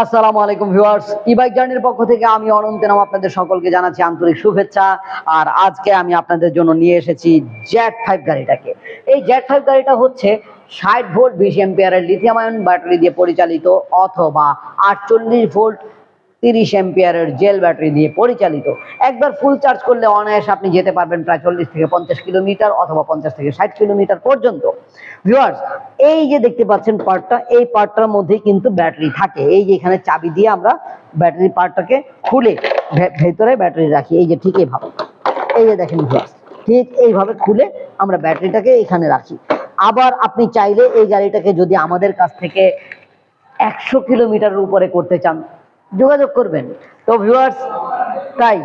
আসসালামু আলাইকুম ভিউয়ার্স ই বাইক জার্নির পক্ষ থেকে আমি অনন্ত নাম আপনাদের সকলকে জানাচ্ছি আন্তরিক শুভেচ্ছা। আর আজকে আমি আপনাদের জন্য নিয়ে এসেছি জ্যাট ফাইভ গাড়িটাকে। এই জ্যাট ফাইভ গাড়িটা হচ্ছে ষাট ভোল্ট বিশ এম্পিয়ারের লিথিয়াম আয়ন ব্যাটারি দিয়ে পরিচালিত অথবা আটচল্লিশ ভোল্ট তিরিশ এম্পিয়ারের জেল ব্যাটারি দিয়ে পরিচালিত। একবার ফুল চার্জ করলে অনায়াসে আপনি যেতে পারবেন প্রায় চল্লিশ থেকে পঞ্চাশ কিলোমিটার অথবা পঞ্চাশ থেকে ষাট কিলোমিটার পর্যন্ত। ভিউয়ার্স এই যে দেখতে পাচ্ছেন পার্টটা এই পার্টটার মধ্যেই কিন্তু ব্যাটারি থাকে। এই যে এখানে চাবি দিয়ে আমরা ব্যাটারি পার্টটাকে খুলে ভেতরে ব্যাটারি রাখি। এই যে ঠিক এইভাবে। এই যে দেখেন ভিউয়ার্স ঠিক এইভাবে খুলে আমরা ব্যাটারিটাকে এখানে রাখি। আবার আপনি চাইলে এই গাড়িটাকে যদি আমাদের কাছ থেকে একশো কিলোমিটারের উপরে করতে চান যোগাযোগ করবেন। তো ভিউয়ার্স তাই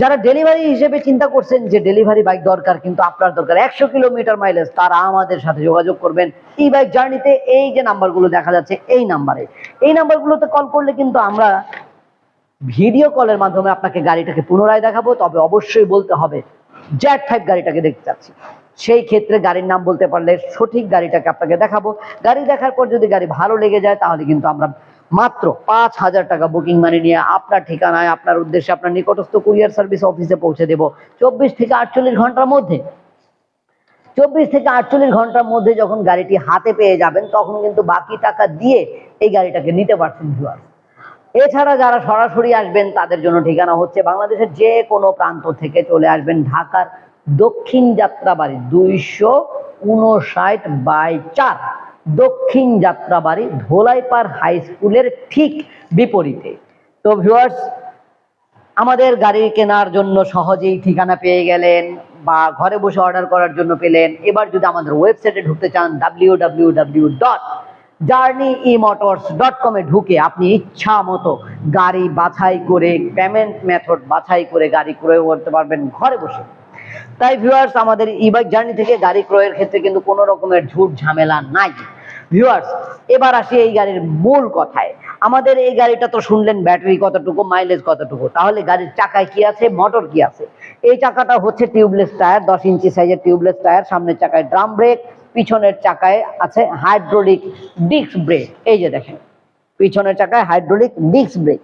যারা ডেলিভারি হিসেবে চিন্তা করছেন যে ডেলিভারি বাইক দরকার, কিন্তু আপনার দরকার একশো কিলোমিটার মাইলেজ তারা আমাদের সাথে যোগাযোগ করবেন। ই বাইক জার্নিতে এই যে নাম্বারগুলো দেখা যাচ্ছে, এই নাম্বারে এই নাম্বারগুলোতে কল করলে কিন্তু আমরা ভিডিও কলের মাধ্যমে আপনাকে গাড়িটাকে পুনরায় দেখাবো। তবে অবশ্যই বলতে হবে জ্যাট ফাইভ গাড়িটাকে দেখতে চাচ্ছি। সেই ক্ষেত্রে গাড়ির নাম বলতে পারলে সঠিক গাড়িটাকে আপনাকে দেখাবো। গাড়ি দেখার পর যদি গাড়ি ভালো লেগে যায়, তাহলে কিন্তু আমরা মাত্র পাঁচ হাজার টাকা বুকিং মানি নিয়ে আপনার ঠিকানায়, আপনার উদ্দেশ্যে আপনার নিকটস্থ কুরিয়ার সার্ভিস অফিসে পৌঁছে দেবো। চব্বিশ থেকে আটচল্লিশ ঘণ্টার মধ্যে। চব্বিশ থেকে আটচল্লিশ ঘণ্টার মধ্যে যখন গাড়িটি হাতে পেয়ে যাবেন, তখন কিন্তু বাকি টাকা দিয়ে এই গাড়িটাকে নিতে পারছেন ভিউয়ার এছাড়া যারা সরাসরি আসবেন, তাদের জন্য ঠিকানা হচ্ছে বাংলাদেশের যে কোনো প্রান্ত থেকে চলে আসবেন ঢাকার দক্ষিণ যাত্রাবাড়ি দুইশো উনষাট বাই চার। দক্ষিণ যাত্রাবাড়ি ধোলাইপাড় হাই স্কুলের ঠিক বিপরীতে। তো ভিউয়ার্স আমাদের গাড়ি কেনার জন্য সহজেই ঠিকানা পেয়ে গেলেন বা ঘরে বসে অর্ডার করার জন্য পেলেন। এবার যদি আমাদের ওয়েবসাইটে ঢুকতে চান W W W dot journey e motors dot কমে ঢুকে আপনি ইচ্ছা মতো গাড়ি বাছাই করে পেমেন্ট মেথড বাছাই করে গাড়ি ক্রয় করতে পারবেন ঘরে বসে। তাই ভিউয়ার্স আমাদের ই বাইক জার্নি থেকে গাড়ি ক্রয়ের ক্ষেত্রে কিন্তু কোনো রকমের ঝুট ঝামেলা নাই। ভিউয়ার্স এবার আসি এই গাড়ির মূল কথায়। আমাদের এই গাড়িটা তো শুনলেন ব্যাটারি কতটুকু মাইলেজ কতটুকু। তাহলে গাড়ির চাকায় কি আছে মোটর কি আছে? এই চাকাটা হচ্ছে টিউবলেস টায়ার দশ ইঞ্চি সাইজের টিউবলেস টায়ার সামনের চাকায় ড্রাম ব্রেক পিছনের চাকায় আছে হাইড্রোলিক ডিস্ক ব্রেক এই যে দেখেন, পিছনের চাকায় হাইড্রোলিক ডিস্ক ব্রেক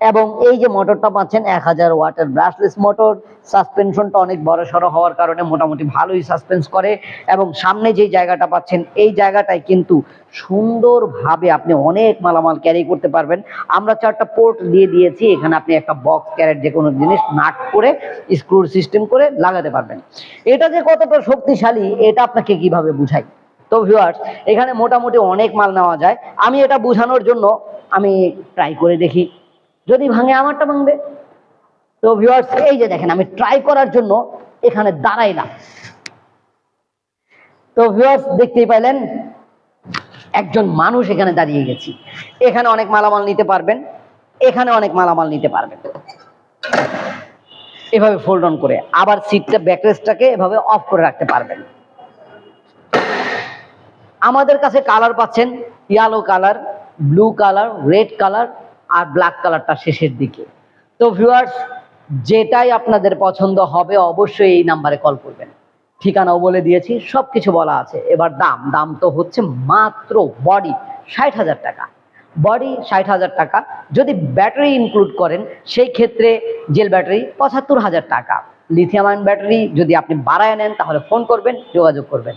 এবং এই যে মোটরটা পাচ্ছেন এক হাজার ওয়াটের ব্রাশলেস মোটর সাসপেনশনটা অনেক বড় সড়ো হওয়ার কারণে মোটামুটি ভালোই সাসপেন্স করে এবং সামনে যে জায়গাটা পাচ্ছেন, এই জায়গাটায় কিন্তু সুন্দরভাবে আপনি অনেক মালামাল ক্যারি করতে পারবেন। আমরা চারটা পোর্ট দিয়ে দিয়েছি, এখানে আপনি একটা বক্স ক্যারেট যে কোনো জিনিস নাট করে স্ক্রুর সিস্টেম করে লাগাতে পারবেন। এটা যে কতটা শক্তিশালী, এটা আপনাকে কীভাবে বুঝাই? তো ভিউয়ার্স এখানে মোটামুটি অনেক মাল নেওয়া যায়। আমি এটা বোঝানোর জন্য আমি ট্রাই করে দেখি। যদি ভাঙে আমারটা ভাঙবে। তো ভিউয়ার্স এই যে দেখেন, আমি ট্রাই করার জন্য এখানে দাঁড়াই না। তো ভিউয়ার্স দেখতেই পাইলেন, একজন মানুষ এখানে দাঁড়িয়ে গেছি। এখানে অনেক মালামাল নিতে পারবেন, এখানে অনেক মালামাল নিতে পারবেন। এভাবে ফোল্ড অন করে, আবার সিটটা ব্যাকরেস্টটাকে এভাবে অফ করে রাখতে পারবেন। আমাদের কাছে কালার পাচ্ছেন yellow colour blue colour red colour আর ব্ল্যাক কালারটা শেষের দিকে। তো ভিউয়ার্স যেটাই আপনাদের পছন্দ হবে, অবশ্যই এই নাম্বারে কল করবেন। ঠিকানাও বলে দিয়েছি সব কিছু বলা আছে। এবার দাম দাম তো হচ্ছে মাত্র বডি ষাট হাজার টাকা। বডি ষাট হাজার টাকা, যদি ব্যাটারি ইনক্লুড করেন, সেই ক্ষেত্রে জেল ব্যাটারি পঁচাত্তর হাজার টাকা। লিথিয়াম আয়ন ব্যাটারি যদি আপনি বাড়ায় নেন, তাহলে ফোন করবেন, যোগাযোগ করবেন।